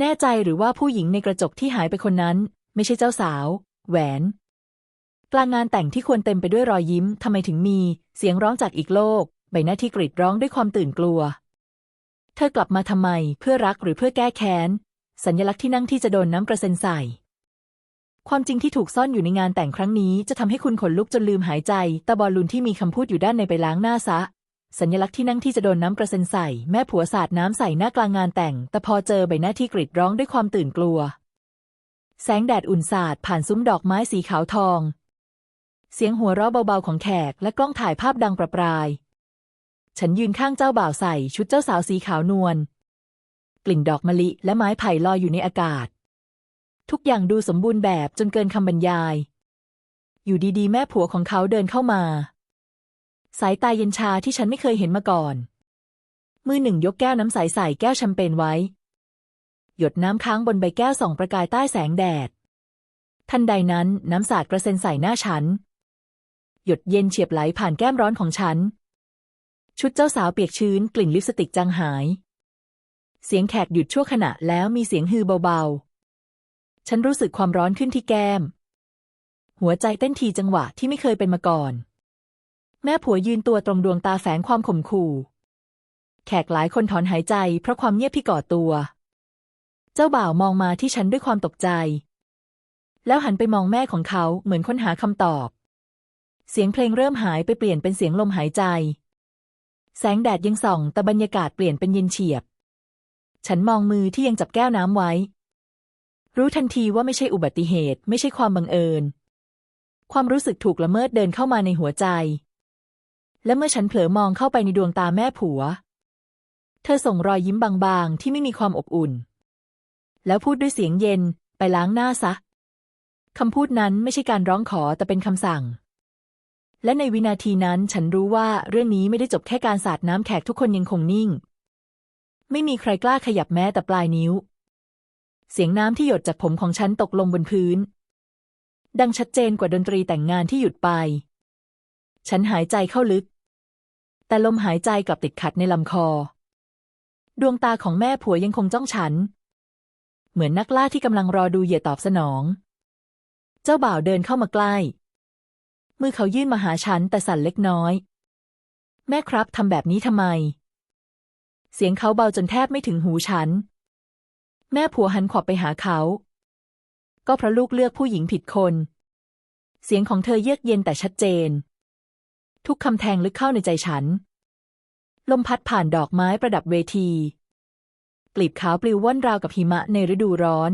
แน่ใจหรือว่าผู้หญิงในกระจกที่หายไปคนนั้น ไม่ใช่เจ้าสาว แหวนกลางงานแต่งที่ควรเต็มไปด้วยรอยยิ้มทำไมถึงมี เสียงร้องจากอีกโลก ใบหน้าที่กรีดร้องด้วยความตื่นกลัว เธอกลับมาทำไม เพื่อรักหรือเพื่อแก้แค้น สัญลักษณ์ที่นั่งที่จะโดนน้ำกระเซ็นใส่ ความจริงที่ถูกซ่อนอยู่ในงานแต่งครั้งนี้ จะทำให้คุณขนลุกจนลืมหายใจตะบอลลูนที่มีคำพูดอยู่ด้านในไปล้างหน้าซะ สัญลักษณ์ที่นั่งที่จะโดนน้ำกระเซ็นใส่ แม่ผัวสาดน้ำใส่หน้ากลางงานแต่ง แต่พอเจอใบหน้าที่กรีดร้องด้วยความตื่นกลัว แสงแดดอุ่นสาดผ่านซุ้มดอกไม้สีขาวทอง เสียงหัวเราะเบาๆของแขกและกล้องถ่ายภาพดังประปราย ฉันยืนข้างเจ้าบ่าวใส่ชุดเจ้าสาวสีขาวนวล กลิ่นดอกมะลิและไม้ไผ่ลอยอยู่ในอากาศ ทุกอย่างดูสมบูรณ์แบบจนเกินคำบรรยาย อยู่ดีๆ แม่ผัวของเขาเดินเข้ามา สายตาเย็นชาที่ฉันไม่เคยเห็นมาก่อน มือหนึ่งยกแก้วน้ำใสใส่แก้วแชมเปญไว้ หยดน้ำค้างบนใบแก้วส่องประกายใต้แสงแดด ทันใดนั้นน้ำสาดกระเซ็นใส่หน้าฉัน หยดเย็นเฉียบไหลผ่านแก้มร้อนของฉัน ชุดเจ้าสาวเปียกชื้นกลิ่นลิปสติกจางหาย เสียงแขกหยุดชั่วขณะแล้วมีเสียงฮือเบาๆ ฉันรู้สึกความร้อนขึ้นที่แก้ม หัวใจเต้นทีจังหวะที่ไม่เคยเป็นมาก่อน แม่ผัวยืนตัวตรงดวงตาแฝงความข่มขู่ แขกหลายคนถอนหายใจเพราะความเงียบที่ก่อตัว เจ้าบ่าวมองมาที่ฉันด้วยความตกใจ แล้วหันไปมองแม่ของเขาเหมือนค้นหาคำตอบ เสียงเพลงเริ่มหายไปเปลี่ยนเป็นเสียงลมหายใจ แสงแดดยังส่อง แต่บรรยากาศเปลี่ยนเป็นเย็นเฉียบ ฉันมองมือที่ยังจับแก้วน้ำไว้ รู้ทันทีว่าไม่ใช่อุบัติเหตุ ไม่ใช่ความบังเอิญ ความรู้สึกถูกละเมิดเดินเข้ามาในหัวใจ และเมื่อฉันเผลอมองเข้าไปในดวงตาแม่ผัว เธอส่งรอยยิ้มบางๆ ที่ไม่มีความอบอุ่น แล้วพูดด้วยเสียงเย็นไปล้างหน้าซะคำพูดนั้นไม่ใช่การร้องขอแต่เป็นคำสั่ง และในวินาทีนั้นฉันรู้ว่าเรื่องนี้ไม่ได้จบแค่การสาดน้ำแขกทุกคนยังคงนิ่ง ไม่มีใครกล้าขยับแม้แต่ปลายนิ้ว เสียงน้ำที่หยดจากผมของฉันตกลงบนพื้น ดังชัดเจนกว่าดนตรีแต่งงานที่หยุดไป ฉันหายใจเข้าลึก แต่ลมหายใจกลับติดขัดในลำคอ ดวงตาของแม่ผัวยังคงจ้องฉัน เหมือนนักล่าที่กำลังรอดูเหยื่อตอบสนอง เจ้าบ่าวเดินเข้ามาใกล้ มือเขายื่นมาหาฉันแต่สั่นเล็กน้อย แม่ครับทำแบบนี้ทำไม เสียงเขาเบาจนแทบไม่ถึงหูฉัน แม่ผัวหันขวับไปหาเขา ก็เพราะลูกเลือกผู้หญิงผิดคน เสียงของเธอเยือกเย็นแต่ชัดเจน ทุกคำแทงลึกเข้าในใจฉัน ลมพัดผ่านดอกไม้ประดับเวที กลีบขาวปลิวว่อนราวกับหิมะในฤดูร้อน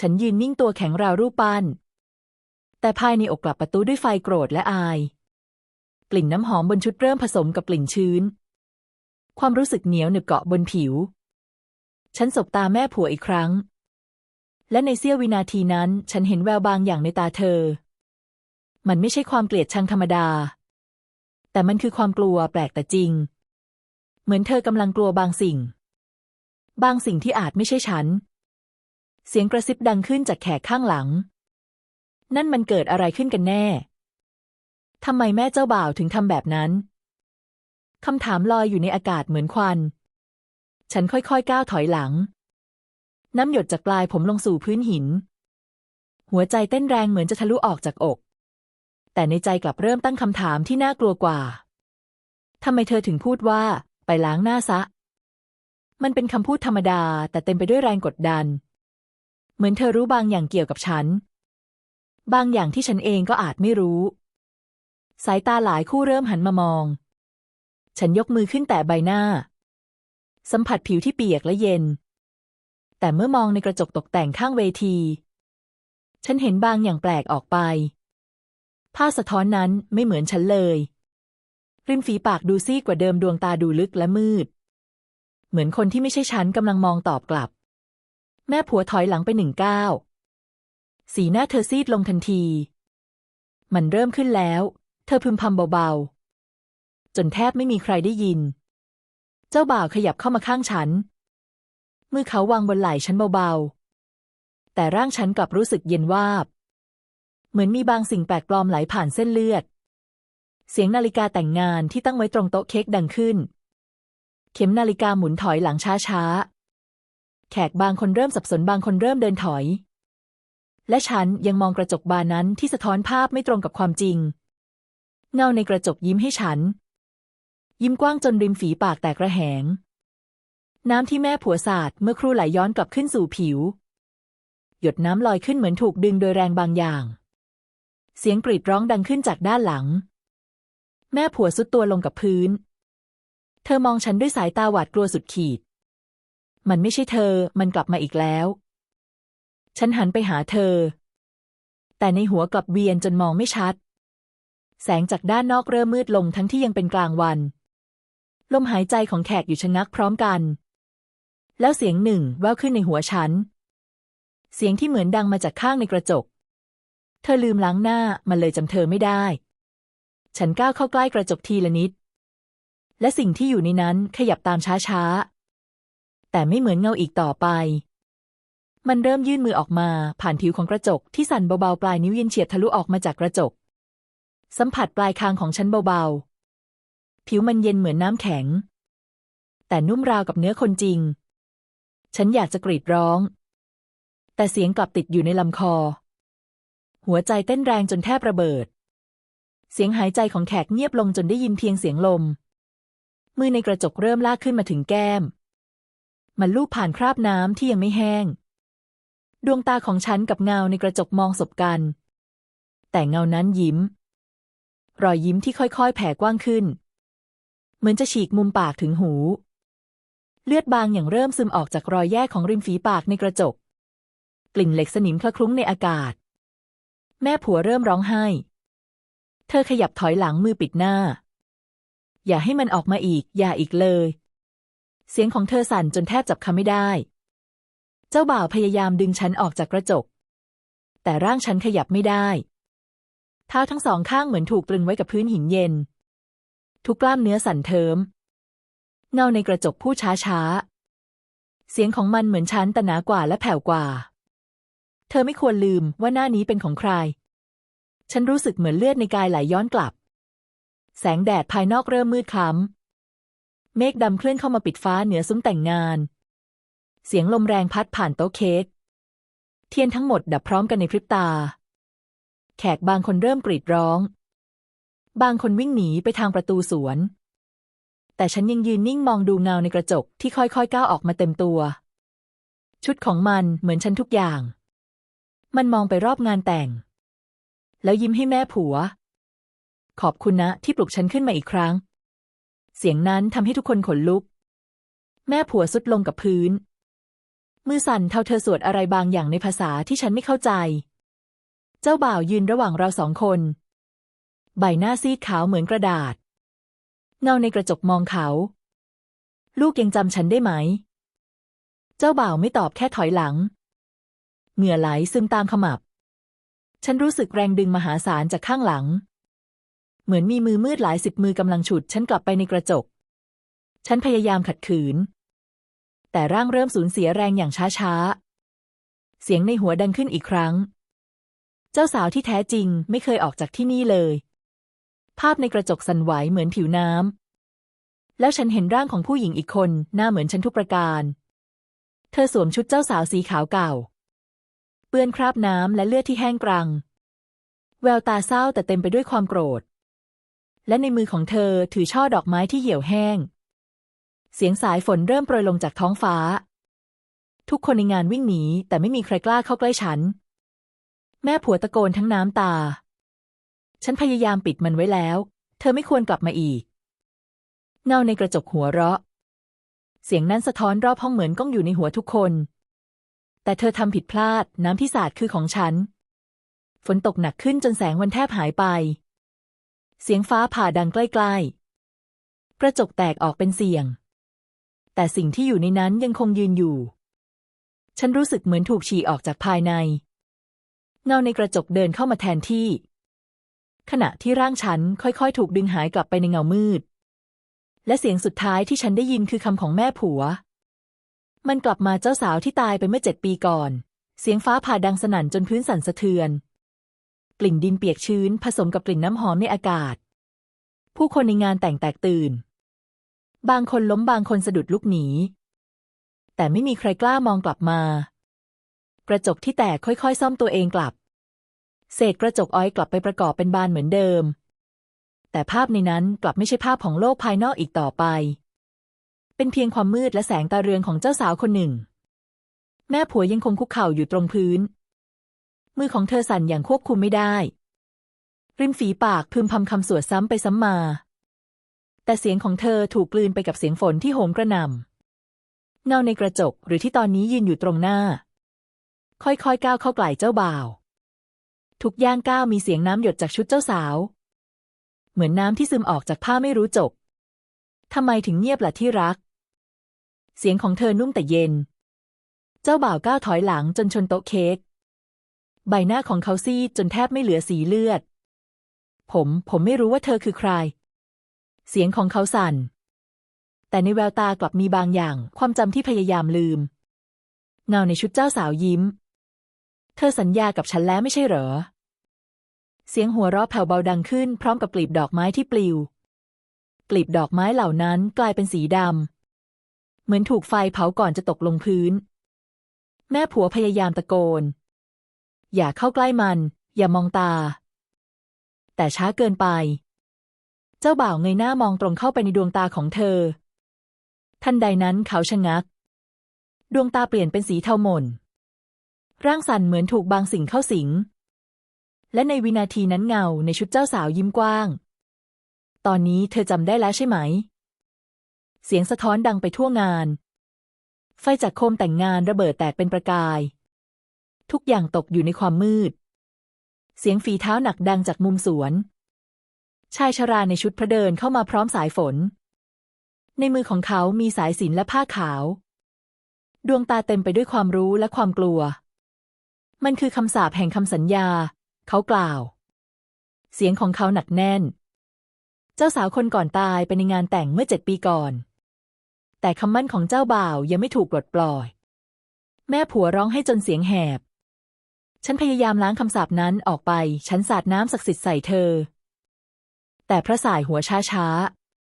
ฉันยืนนิ่งตัวแข็งราวรูปปั้น แต่ภายในอกกลับประตูด้วยไฟโกรธและอาย กลิ่นน้ำหอมบนชุดเริ่มผสมกับกลิ่นชื้น ความรู้สึกเหนียวหนึบเกาะบนผิว ฉันสบตาแม่ผัวอีกครั้งและในเสี้ยววินาทีนั้น ฉันเห็นแววบางอย่างในตาเธอ มันไม่ใช่ความเกลียดชังธรรมดา แต่มันคือความกลัวแปลกแต่จริง เหมือนเธอกำลังกลัวบางสิ่ง บางสิ่งที่อาจไม่ใช่ฉัน เสียงกระซิบดังขึ้นจากแขกข้างหลัง นั่นมันเกิดอะไรขึ้นกันแน่ทำไมแม่เจ้าบ่าวถึงทำแบบนั้นคำถามลอยอยู่ในอากาศเหมือนควัน ฉันค่อยๆก้าวถอยหลัง น้ำหยดจากปลายผมลงสู่พื้นหิน หัวใจเต้นแรงเหมือนจะทะลุออกจากอก แต่ในใจกลับเริ่มตั้งคำถามที่น่ากลัวกว่า ทำไมเธอถึงพูดว่า ไปล้างหน้าซะ มันเป็นคำพูดธรรมดา แต่เต็มไปด้วยแรงกดดัน เหมือนเธอรู้บางอย่างเกี่ยวกับฉัน บางอย่างที่ฉันเองก็อาจไม่รู้ สายตาหลายคู่เริ่มหันมามอง ฉันยกมือขึ้นแต่ใบหน้า สัมผัสผิวที่เปียกและเย็น แต่เมื่อมองในกระจกตกแต่งข้างเวที ฉันเห็นบางอย่างแปลกออกไป ผ้าสะท้อนนั้นไม่เหมือนฉันเลย ริมฝีปากดูซีกว่าเดิมดวงตาดูลึกและมืด เหมือนคนที่ไม่ใช่ฉันกำลังมองตอบกลับ แม่ผัวถอยหลังไปหนึ่งก้าวสีหน้าเธอซีดลงทันที มันเริ่มขึ้นแล้ว เธอพึมพำเบาๆ จนแทบไม่มีใครได้ยิน เจ้าบ่าวขยับเข้ามาข้างฉัน มือเขาวางบนไหล่ฉันเบาๆ แต่ร่างฉันกลับรู้สึกเย็นวาบ เหมือนมีบางสิ่งแปลกปลอมไหลผ่านเส้นเลือด เสียงนาฬิกาแต่งงานที่ตั้งไว้ตรงโต๊ะเค้กดังขึ้น เข็มนาฬิกาหมุนถอยหลังช้าแขกบางคนเริ่มสับสนบางคนเริ่มเดินถอย และฉันยังมองกระจกบานนั้นที่สะท้อนภาพไม่ตรงกับความจริง เงาในกระจกยิ้มให้ฉัน ยิ้มกว้างจนริมฝีปากแตกระแหง น้ำที่แม่ผัวสาดเมื่อครู่ไหลย้อนกลับขึ้นสู่ผิว หยดน้ำลอยขึ้นเหมือนถูกดึงโดยแรงบางอย่าง เสียงกรีดร้องดังขึ้นจากด้านหลัง แม่ผัวสุดตัวลงกับพื้น เธอมองฉันด้วยสายตาหวาดกลัวสุดขีด มันไม่ใช่เธอ มันกลับมาอีกแล้ว ฉันหันไปหาเธอ แต่ในหัวกลับเวียนจนมองไม่ชัด แสงจากด้านนอกเริ่มมืดลงทั้งที่ยังเป็นกลางวัน ลมหายใจของแขกอยู่ชะงักพร้อมกัน แล้วเสียงหนึ่งแว่วขึ้นในหัวฉัน เสียงที่เหมือนดังมาจากข้างในกระจก เธอลืมล้างหน้ามันเลยจำเธอไม่ได้ ฉันก้าวเข้าใกล้กระจกทีละนิด และสิ่งที่อยู่ในนั้นขยับตามช้าๆ แต่ไม่เหมือนเงาอีกต่อไป มันเริ่มยื่นมือออกมาผ่านผิวของกระจกที่สั่นเบาๆ ปลายนิ้วเย็นเฉียดทะลุออกมาจากกระจก สัมผัสปลายคางของฉันเบาๆ ผิวมันเย็นเหมือนน้ำแข็ง แต่นุ่มราวกับเนื้อคนจริง ฉันอยากจะกรีดร้อง แต่เสียงกลับติดอยู่ในลำคอ หัวใจเต้นแรงจนแทบระเบิด เสียงหายใจของแขกเงียบลงจนได้ยินเพียงเสียงลม มือในกระจกเริ่มลากขึ้นมาถึงแก้ม มันลูบผ่านคราบน้ำที่ยังไม่แห้ง ดวงตาของฉันกับเงาในกระจกมองสบกัน แต่เงานั้นยิ้ม รอยยิ้มที่ค่อยๆ แผ่กว้างขึ้น เหมือนจะฉีกมุมปากถึงหู เลือดบางอย่างเริ่มซึมออกจากรอยแยกของริมฝีปากในกระจก กลิ่นเหล็กสนิมคละคลุ้งในอากาศ แม่ผัวเริ่มร้องไห้ เธอขยับถอยหลังมือปิดหน้า อย่าให้มันออกมาอีก อย่าอีกเลย เสียงของเธอสั่นจนแทบจับคำไม่ได้ เจ้าบ่าวพยายามดึงฉันออกจากกระจก แต่ร่างฉันขยับไม่ได้เท้าทั้งสองข้างเหมือนถูกตรึงไว้กับพื้นหินเย็น ทุกกล้ามเนื้อสั่นเทิม เงาในกระจกพูดช้าช้าเสียงของมันเหมือนฉันแต่หนากว่าและแผ่วกว่า เธอไม่ควรลืมว่าหน้านี้เป็นของใคร ฉันรู้สึกเหมือนเลือดในกายไหลย้อนกลับ แสงแดดภายนอกเริ่มมืดคล้ำเมฆดำเคลื่อนเข้ามาปิดฟ้าเหนือซุ้มแต่งงาน เสียงลมแรงพัดผ่านโต๊ะเค้ก เทียนทั้งหมดดับพร้อมกันในพริบตา แขกบางคนเริ่มกรีดร้อง บางคนวิ่งหนีไปทางประตูสวน แต่ฉันยังยืนนิ่งมองดูเงาในกระจกที่ค่อยๆก้าวออกมาเต็มตัว ชุดของมันเหมือนฉันทุกอย่าง มันมองไปรอบงานแต่ง แล้วยิ้มให้แม่ผัว ขอบคุณนะที่ปลุกฉันขึ้นมาอีกครั้ง เสียงนั้นทำให้ทุกคนขนลุก แม่ผัวสุดลงกับพื้น มือสั่นเท่าเธอสวดอะไรบางอย่างในภาษาที่ฉันไม่เข้าใจ เจ้าบ่าวยืนระหว่างเราสองคน ใบหน้าซีดขาวเหมือนกระดาษ เงาในกระจกมองเขา ลูกยังจำฉันได้ไหม เจ้าบ่าวไม่ตอบแค่ถอยหลัง เหงื่อไหลซึมตามขมับ ฉันรู้สึกแรงดึงมหาศาลจากข้างหลัง เหมือนมีมือมืดหลายสิบมือกำลังฉุด ฉันกลับไปในกระจก ฉันพยายามขัดขืน แต่ร่างเริ่มสูญเสียแรงอย่างช้าๆ เสียงในหัวดังขึ้นอีกครั้ง เจ้าสาวที่แท้จริงไม่เคยออกจากที่นี่เลย ภาพในกระจกสั่นไหวเหมือนผิวน้ำแล้วฉันเห็นร่างของผู้หญิงอีกคน หน้าเหมือนฉันทุกประการ เธอสวมชุดเจ้าสาวสีขาวเก่า เปื้อนคราบน้ำและเลือดที่แห้งกรัง แววตาเศร้าแต่เต็มไปด้วยความโกรธ และในมือของเธอถือช่อดอกไม้ที่เหี่ยวแห้ง เสียงสายฝนเริ่มโปรยลงจากท้องฟ้า ทุกคนในงานวิ่งหนีแต่ไม่มีใครกล้าเข้าใกล้ฉัน แม่ผัวตะโกนทั้งน้ำตา ฉันพยายามปิดมันไว้แล้ว เธอไม่ควรกลับมาอีก เงาในกระจกหัวเราะ เสียงนั้นสะท้อนรอบห้องเหมือนก้องอยู่ในหัวทุกคน แต่เธอทำผิดพลาด น้ำที่สาดคือของฉัน ฝนตกหนักขึ้นจนแสงวันแทบหายไป เสียงฟ้าผ่าดังใกล้ๆ กระจกแตกออกเป็นเสียง แต่สิ่งที่อยู่ในนั้นยังคงยืนอยู่ ฉันรู้สึกเหมือนถูกฉี่ออกจากภายใน เงาในกระจกเดินเข้ามาแทนที่ ขณะที่ร่างฉันค่อยๆ ถูกดึงหายกลับไปในเงามืด และเสียงสุดท้ายที่ฉันได้ยินคือคำของแม่ผัว มันกลับมาเจ้าสาวที่ตายไปเมื่อเจ็ดปีก่อน เสียงฟ้าผ่าดังสนั่นจนพื้นสั่นสะเทือน กลิ่นดินเปียกชื้นผสมกับกลิ่นน้ำหอมในอากาศ ผู้คนในงานแต่งแตกตื่น บางคนล้มบางคนสะดุดลุกหนี แต่ไม่มีใครกล้ามองกลับมา กระจกที่แตกค่อยๆ ซ่อมตัวเองกลับ เศษกระจกอ้อยกลับไปประกอบเป็นบานเหมือนเดิม แต่ภาพในนั้นกลับไม่ใช่ภาพของโลกภายนอกอีกต่อไป เป็นเพียงความมืดและแสงตาเรืองของเจ้าสาวคนหนึ่ง แม่ผัวยังคงคุกเข่าอยู่ตรงพื้น มือของเธอสั่นอย่างควบคุมไม่ได้ ริมฝีปากพึมพำคำสวดซ้ำไปซ้ำมา แต่เสียงของเธอถูกกลืนไปกับเสียงฝนที่โหมกระหน่ำเงาในกระจกหรือที่ตอนนี้ยืนอยู่ตรงหน้า ค่อยๆก้าวเข้าใกล้เจ้าบ่าวทุกย่างก้าวมีเสียงน้ำหยดจากชุดเจ้าสาว เหมือนน้ำที่ซึมออกจากผ้าไม่รู้จบทำไมถึงเงียบล่ะที่รัก เสียงของเธอนุ่มแต่เย็น เจ้าบ่าวก้าวถอยหลังจนชนโต๊ะเค้ก ใบหน้าของเขาซีดจนแทบไม่เหลือสีเลือด ผม ผมไม่รู้ว่าเธอคือใคร เสียงของเขาสั่น แต่ในแววตากลับมีบางอย่าง ความจำที่พยายามลืม เงาในชุดเจ้าสาวยิ้ม เธอสัญญากับฉันแล้วไม่ใช่เหรอ เสียงหัวเราะแผ่วเบาดังขึ้น พร้อมกับกลีบดอกไม้ที่ปลิว กลีบดอกไม้เหล่านั้นกลายเป็นสีดำ เหมือนถูกไฟเผาก่อนจะตกลงพื้น แม่ผัวพยายามตะโกน อย่าเข้าใกล้มัน อย่ามองตา แต่ช้าเกินไป เจ้าบ่าวเงยหน้ามองตรงเข้าไปในดวงตาของเธอ ทันใดนั้นเขาชะงัก ดวงตาเปลี่ยนเป็นสีเทาหม่น ร่างสั่นเหมือนถูกบางสิ่งเข้าสิง และในวินาทีนั้นเงาในชุดเจ้าสาวยิ้มกว้าง ตอนนี้เธอจำได้แล้วใช่ไหม เสียงสะท้อนดังไปทั่วงาน ไฟจากโคมแต่งงานระเบิดแตกเป็นประกาย ทุกอย่างตกอยู่ในความมืด เสียงฝีเท้าหนักดังจากมุมสวน ชายชราในชุดพระเดินเข้ามาพร้อมสายฝน ในมือของเขามีสายสิญจนและผ้าขาว ดวงตาเต็มไปด้วยความรู้และความกลัว มันคือคำสาปแห่งคำสัญญา เขากล่าว เสียงของเขาหนักแน่น เจ้าสาวคนก่อนตายไปในงานแต่งเมื่อเจ็ดปีก่อน แต่คำมั่นของเจ้าบ่าวยังไม่ถูกปลดปล่อย แม่ผัวร้องให้จนเสียงแหบ ฉันพยายามล้างคำสาปนั้นออกไป ฉันสาดน้ำศักดิ์สิทธิ์ใส่เธอ แต่พระสายหัวช้า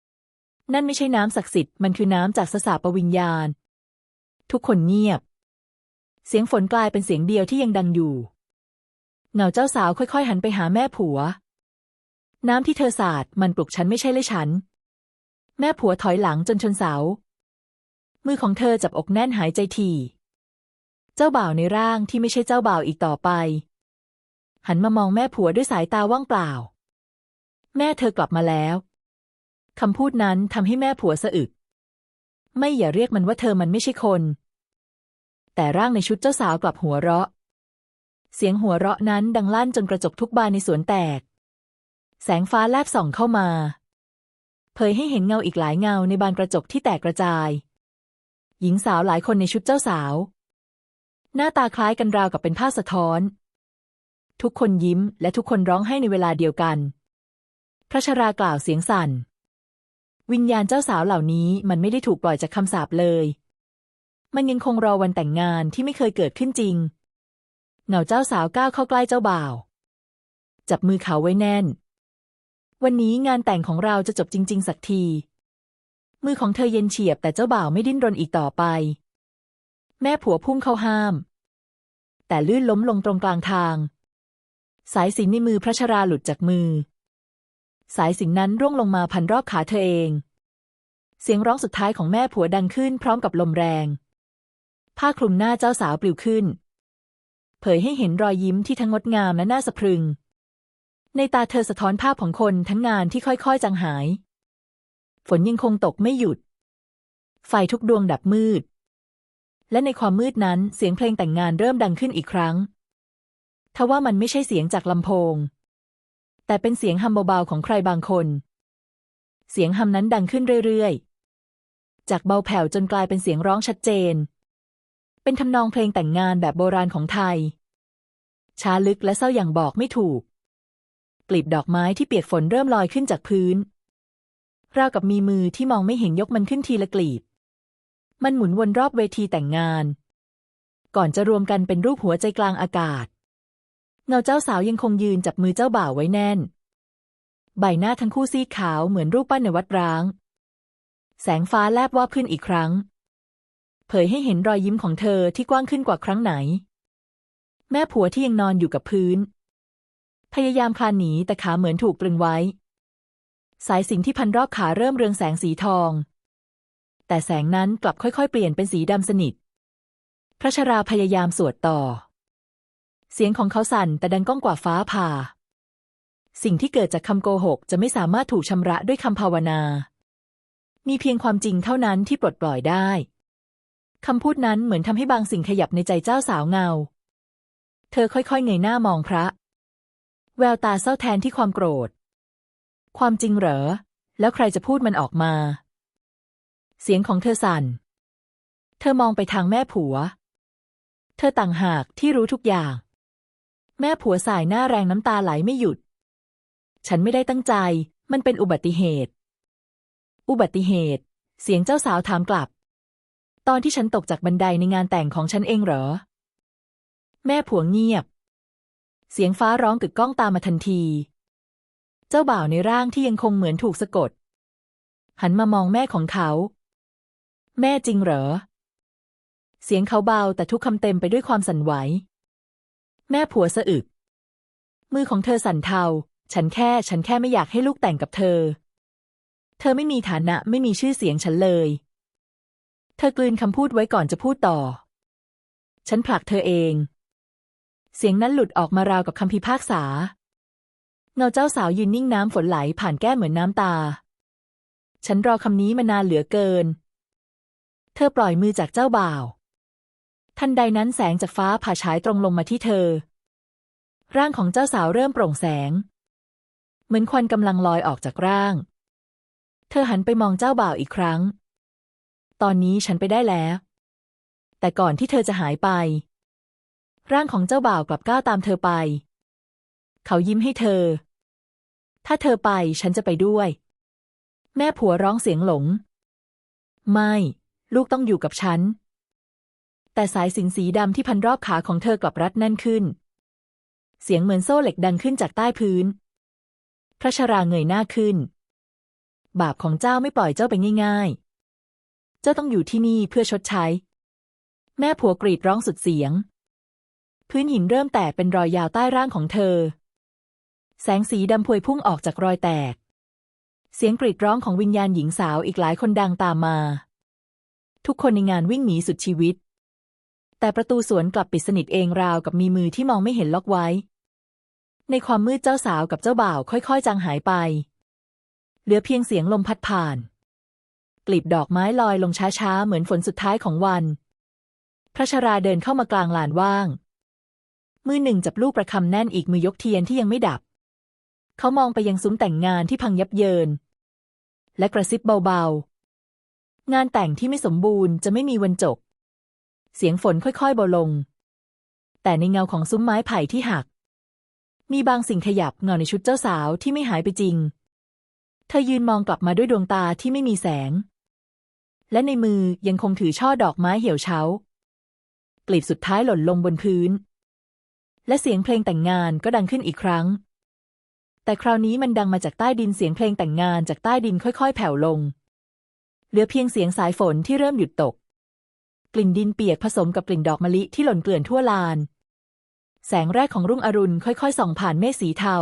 ๆนั่นไม่ใช่น้ำศักดิ์สิทธิ์ มันคือน้ำจากสสาปวิญญาณ ทุกคนเงียบ เสียงฝนกลายเป็นเสียงเดียวที่ยังดังอยู่ เงาเจ้าสาวค่อยๆ หันไปหาแม่ผัว น้ำที่เธอสาดมันปลุกฉันไม่ใช่เลยฉัน แม่ผัวถอยหลังจนชนเสา มือของเธอจับอกแน่นหายใจทีเจ้าบ่าวในร่างที่ไม่ใช่เจ้าบ่าวอีกต่อไป หันมามองแม่ผัวด้วยสายตาว่างเปล่า แม่เธอกลับมาแล้วคำพูดนั้นทำให้แม่ผัวสะอึก ไม่อย่าเรียกมันว่าเธอมันไม่ใช่คน แต่ร่างในชุดเจ้าสาวกลับหัวเราะ เสียงหัวเราะนั้นดังลั่นจนกระจกทุกบานในสวนแตก แสงฟ้าแลบส่องเข้ามา เผยให้เห็นเงาอีกหลายเงาในบานกระจกที่แตกกระจาย หญิงสาวหลายคนในชุดเจ้าสาว หน้าตาคล้ายกันราวกับเป็นผ้าสะท้อน ทุกคนยิ้มและทุกคนร้องไห้ในเวลาเดียวกัน พระชรากล่าวเสียงสั่น วิญญาณเจ้าสาวเหล่านี้มันไม่ได้ถูกปล่อยจากคำสาปเลย มันยังคงรอวันแต่งงานที่ไม่เคยเกิดขึ้นจริง เหงาเจ้าสาวก้าวเข้าใกล้เจ้าบ่าว จับมือเขาไว้แน่น วันนี้งานแต่งของเราจะจบจริง ๆ สักที มือของเธอเย็นเฉียบแต่เจ้าบ่าวไม่ดิ้นรนอีกต่อไป แม่ผัวพุ่งเข้าห้าม แต่ลื่นล้มลงตรงกลางทาง สายสินในมือพระชราหลุดจากมือ สายสินนั้นร่วงลงมาพันรอบขาเธอเอง เสียงร้องสุดท้ายของแม่ผัวดังขึ้นพร้อมกับลมแรง ผ้าคลุมหน้าเจ้าสาวปลิวขึ้น เผยให้เห็นรอยยิ้มที่ทั้งงดงามและน่าสะพรึง ในตาเธอสะท้อนภาพของคนทั้งงานที่ค่อยๆจางหาย ฝนยังคงตกไม่หยุด ไฟทุกดวงดับมืด และในความมืดนั้นเสียงเพลงแต่งงานเริ่มดังขึ้นอีกครั้ง ทว่ามันไม่ใช่เสียงจากลำโพง แต่เป็นเสียงฮัมเบาๆของใครบางคน เสียงฮัมนั้นดังขึ้นเรื่อยๆ จากเบาแผ่วจนกลายเป็นเสียงร้องชัดเจน เป็นทำนองเพลงแต่งงานแบบโบราณของไทย ช้าลึกและเศร้าอย่างบอกไม่ถูกกลีบดอกไม้ที่เปียกฝนเริ่มลอยขึ้นจากพื้น ราวกับมีมือที่มองไม่เห็นยกมันขึ้นทีละกลีบ มันหมุนวนรอบเวทีแต่งงาน ก่อนจะรวมกันเป็นรูปหัวใจกลางอากาศ เงาเจ้าสาวยังคงยืนจับมือเจ้าบ่าวไว้แน่น ใบหน้าทั้งคู่ซีดขาวเหมือนรูปปั้นในวัดร้าง แสงฟ้าแลบวาบขึ้นอีกครั้งเผผยให้เห็นรอยยิ้มของเธอที่กว้างขึ้นกว่าครั้งไหน แม่ผัวที่ยังนอนอยู่กับพื้น พยายามคลานหนีแต่ขาเหมือนถูกตรึงไว้ สายสิญจนที่พันรอบขาเริ่มเรืองแสงสีทอง แต่แสงนั้นกลับค่อยๆ เปลี่ยนเป็นสีดำสนิท พระชราพยายามสวดต่อ เสียงของเขาสั่นแต่ดังก้องกว่าฟ้าผ่า สิ่งที่เกิดจากคำโกหกจะไม่สามารถถูกชำระด้วยคำภาวนา มีเพียงความจริงเท่านั้นที่ปลดปล่อยได้คำพูดนั้นเหมือนทำให้บางสิ่งขยับในใจเจ้าสาวเงา เธอค่อยๆเงยหน้ามองพระ แววตาเศร้าแทนที่ความโกรธ ความจริงเหรอ แล้วใครจะพูดมันออกมา เสียงของเธอสั่น เธอมองไปทางแม่ผัว เธอต่างหากที่รู้ทุกอย่าง แม่ผัวสายหน้าแรงน้ำตาไหลไม่หยุด ฉันไม่ได้ตั้งใจ มันเป็นอุบัติเหตุ อุบัติเหตุ เสียงเจ้าสาวถามกลับ ตอนที่ฉันตกจากบันไดในงานแต่งของฉันเองเหรอ แม่ผัวเงียบ เสียงฟ้าร้องกึกก้องตามมาทันที จ้าบ่าวในร่างที่ยังคงเหมือนถูกสะกด หันมามองแม่ของเขา แม่จริงเหรอ เสียงเขาเบาแต่ทุกคำเต็มไปด้วยความสั่นไหว แม่ผัวสะอึก มือของเธอสั่นเทา ฉันแค่ ฉันแค่ไม่อยากให้ลูกแต่งกับเธอ เธอไม่มีฐานะไม่มีชื่อเสียงฉันเลย เธอกลืนคำพูดไว้ก่อนจะพูดต่อ ฉันผลักเธอเอง เสียงนั้นหลุดออกมาราวกับคำพิพากษา เงาเจ้าสาวยืนนิ่งน้ำฝนไหลผ่านแก้มเหมือนน้ำตา ฉันรอคำนี้มานานเหลือเกิน เธอปล่อยมือจากเจ้าบ่าว ทันใดนั้นแสงจากฟ้าผ่าฉายตรงลงมาที่เธอ ร่างของเจ้าสาวเริ่มโปร่งแสง เหมือนควันกำลังลอยออกจากร่าง เธอหันไปมองเจ้าบ่าวอีกครั้ง ตอนนี้ฉันไปได้แล้ว แต่ก่อนที่เธอจะหายไป ร่างของเจ้าบ่าวกลับก้าวตามเธอไปเขายิ้มให้เธอ ถ้าเธอไปฉันจะไปด้วย แม่ผัวร้องเสียงหลง ไม่ ลูกต้องอยู่กับฉัน แต่สายสินสีดำที่พันรอบขาของเธอกลับรัดแน่นขึ้น เสียงเหมือนโซ่เหล็กดังขึ้นจากใต้พื้น พระชราเงยหน้าขึ้น บาปของเจ้าไม่ปล่อยเจ้าไปง่ายๆ เจ้าต้องอยู่ที่นี่เพื่อชดใช้ แม่ผัวกรีดร้องสุดเสียง พื้นหินเริ่มแตกเป็นรอยยาวใต้ร่างของเธอ แสงสีดำพวยพุ่งออกจากรอยแตก เสียงกรีดร้องของวิญญาณหญิงสาวอีกหลายคนดังตามมา ทุกคนในงานวิ่งหนีสุดชีวิต แต่ประตูสวนกลับปิดสนิทเองราวกับมีมือที่มองไม่เห็นล็อกไว้ ในความมืดเจ้าสาวกับเจ้าบ่าวค่อยๆ จางหายไป เหลือเพียงเสียงลมพัดผ่านกลีบดอกไม้ลอยลงช้าๆ เหมือนฝนสุดท้ายของวัน พระชราเดินเข้ามากลางลานว่าง มือหนึ่งจับลูกประคำแน่นอีกมือยกเทียนที่ยังไม่ดับ เขามองไปยังซุ้มแต่งงานที่พังยับเยิน และกระซิบเบาๆ งานแต่งที่ไม่สมบูรณ์จะไม่มีวันจบ เสียงฝนค่อยๆเบาลง แต่ในเงาของซุ้มไม้ไผ่ที่หัก มีบางสิ่งขยับเงาในชุดเจ้าสาวที่ไม่หายไปจริง เธอยืนมองกลับมาด้วยดวงตาที่ไม่มีแสง และในมือยังคงถือช่อดอกไม้เหี่ยวเฉากลีบสุดท้ายหล่นลงบนพื้น และเสียงเพลงแต่งงานก็ดังขึ้นอีกครั้ง แต่คราวนี้มันดังมาจากใต้ดินเสียงเพลงแต่งงานจากใต้ดินค่อยๆ แผ่วลง เหลือเพียงเสียงสายฝนที่เริ่มหยุดตก กลิ่นดินเปียกผสมกับกลิ่นดอกมะลิที่หล่นเกลื่อนทั่วลาน แสงแรกของรุ่งอรุณค่อยๆส่องผ่านเมฆสีเทา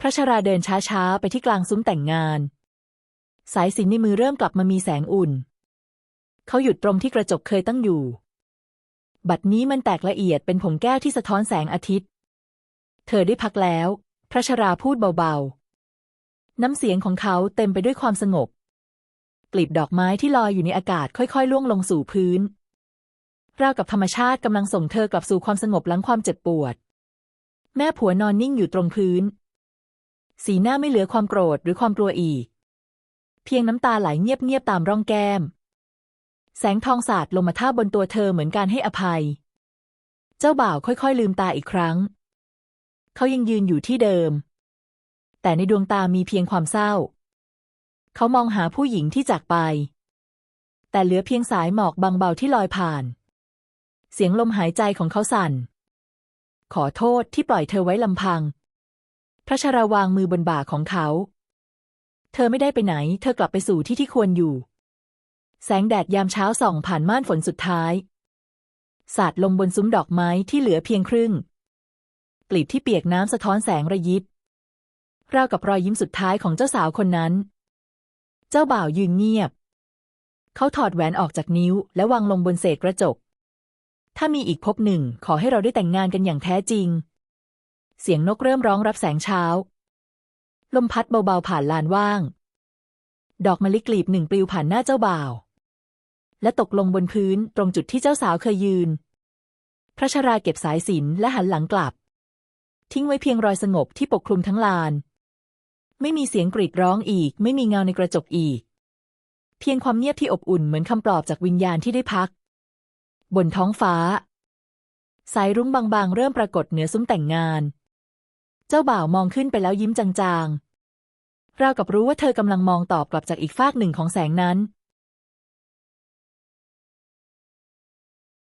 พระชราเดินช้าๆ ไปที่กลางซุ้มแต่งงาน สายสินในมือเริ่มกลับมามีแสงอุ่น เขาหยุดตรงที่กระจกเคยตั้งอยู่ บัดนี้มันแตกละเอียดเป็นผงแก้วที่สะท้อนแสงอาทิตย์ เธอได้พักแล้ว พระชราพูดเบาๆ น้ำเสียงของเขาเต็มไปด้วยความสงบ กลีบดอกไม้ที่ลอยอยู่ในอากาศค่อยๆ ล่วงลงสู่พื้น ราวกับธรรมชาติกำลังส่งเธอกลับสู่ความสงบหลังความเจ็บปวด แม่ผัวนอนนิ่งอยู่ตรงพื้น สีหน้าไม่เหลือความโกรธหรือความกลัวอีก เพียงน้ำตาไหลเงียบๆตามร่องแก้ม แสงทองสาดลงมาท่าบนตัวเธอเหมือนการให้อภัย เจ้าบ่าวค่อยๆ ลืมตาอีกครั้ง เขายังยืนอยู่ที่เดิม แต่ในดวงตามีเพียงความเศร้า เขามองหาผู้หญิงที่จากไป แต่เหลือเพียงสายหมอกบางเบาที่ลอยผ่าน เสียงลมหายใจของเขาสั่น ขอโทษที่ปล่อยเธอไว้ลำพัง พระชราวางมือบนบ่าของเขา เธอไม่ได้ไปไหน เธอกลับไปสู่ที่ที่ควรอยู่ แสงแดดยามเช้าส่องผ่านม่านฝนสุดท้ายสาดลงบนซุ้มดอกไม้ที่เหลือเพียงครึ่ง กลีบที่เปียกน้ำสะท้อนแสงระยิบ ราวกับรอยยิ้มสุดท้ายของเจ้าสาวคนนั้น เจ้าบ่าวยืนเงียบ เขาถอดแหวนออกจากนิ้ว และวางลงบนเศษกระจก ถ้ามีอีกภพหนึ่งขอให้เราได้แต่งงานกันอย่างแท้จริง เสียงนกเริ่มร้องรับแสงเช้า ลมพัดเบาๆผ่านลานว่าง ดอกมะลิกลีบหนึ่งปลิวผ่านหน้าเจ้าบ่าว และตกลงบนพื้นตรงจุดที่เจ้าสาวเคยยืนพระชราเก็บสายสินและหันหลังกลับ ทิ้งไว้เพียงรอยสงบที่ปกคลุมทั้งลาน ไม่มีเสียงกรีดร้องอีก ไม่มีเงาในกระจกอีก เพียงความเงียบที่อบอุ่นเหมือนคำปลอบจากวิญญาณที่ได้พัก บนท้องฟ้า สายรุ้งบางๆ เริ่มปรากฏเหนือซุ้มแต่งงาน เจ้าบ่าวมองขึ้นไปแล้วยิ้มจางๆราวกับรู้ว่าเธอกำลังมองตอบกลับจากอีกฟากหนึ่งของแสงนั้น